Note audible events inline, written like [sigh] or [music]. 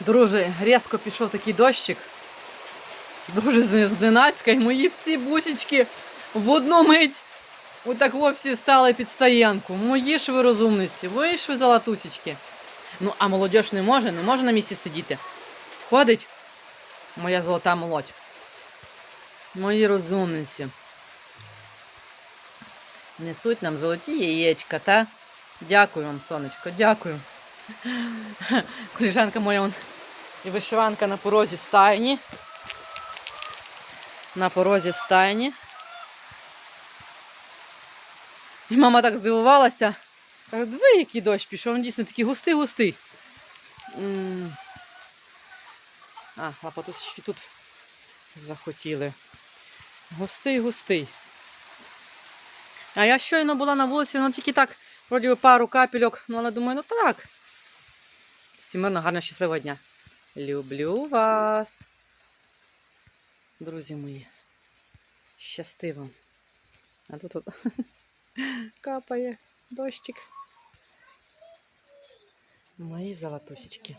Друже, різко пішов такий дощик. Дуже зненацька, і мої всі бусічки в одну мить отак во всі стали під стоянку. Мої ж ви розумниці, ви ж ви золотусічки. Ну, а молодь не може, не може на місці сидіти. Ходить моя золота молодь. Мої розумниці. Несуть нам золоті яєчка, та? Дякую вам, сонечко, дякую. [laughs] Коліжанка моя і вишиванка на порозі стайні. На порозі стайні. І мама так здивувалася. Каже, диви, який дощ пішов, він дійсно такий густий-густий. А, лапотусечки тут захотіли. Густий-густий. А я щойно була на вулиці, ну тільки так, вроді пару капельок, ну але думаю, ну так. Всім мирно, гарного, щасливого дня. Люблю вас. Друзі мої. Щасти вам. А тут от [laughs] капає дощик. Мої золотусечки.